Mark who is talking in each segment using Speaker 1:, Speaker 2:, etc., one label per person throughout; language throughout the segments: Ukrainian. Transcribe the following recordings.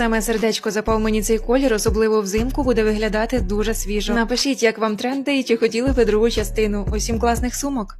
Speaker 1: Саме сердечко запав мені цей колір, особливо взимку, буде виглядати дуже свіжо. Напишіть, як вам тренди і чи хотіли ви другу частину. Усім класних сумок.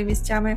Speaker 1: місцями.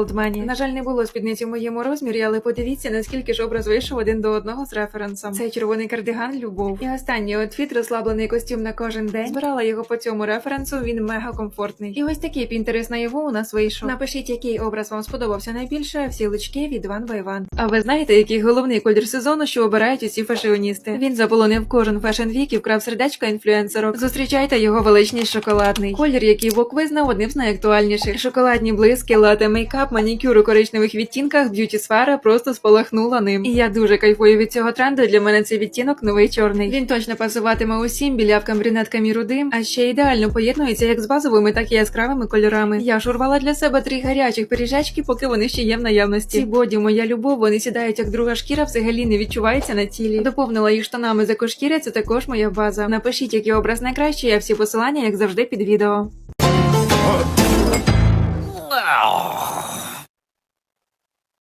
Speaker 1: Old На жаль, не було спідниці в моєму розмірі, але подивіться, наскільки ж образ вийшов один до одного з референсом. Цей червоний кардиган любов. І останній отфіт розслаблений костюм на кожен день. Збирала його по цьому референсу. Він мега комфортний. І ось такий пінтерес на його у нас вийшов. Напишіть, який образ вам сподобався найбільше. Всі лички від One by One. А ви знаєте, який головний колір сезону, що обирають усі фешіоністи? Він заполонив кожен фешн вік і вкрав сердечко інфлюенсерок. Зустрічайте його величність шоколадний. Колір, який Вок визнав одним з найактуальніших. Шоколадні блиски, лате мейкап, манікюр у коричневих відтінках, б'юті сфера просто спалахнула ним. І я дуже кайфую від цього тренду. Для мене цей відтінок новий чорний. Він точно пасуватиме усім білявкам, брюнеткам рудим, а ще ідеально поєднується як з базовими, так і яскравими кольорами. Я ж урвала для себе три гарячих пиріжечки, поки вони ще є в наявності. Ці боді, моя любов, вони сідають як друга шкіра, взагалі не відчувається на тілі. Доповнила їх штанами з екошкіри, це також моя база. Напишіть, який образ найкращий, а всі посилання, як завжди, під відео.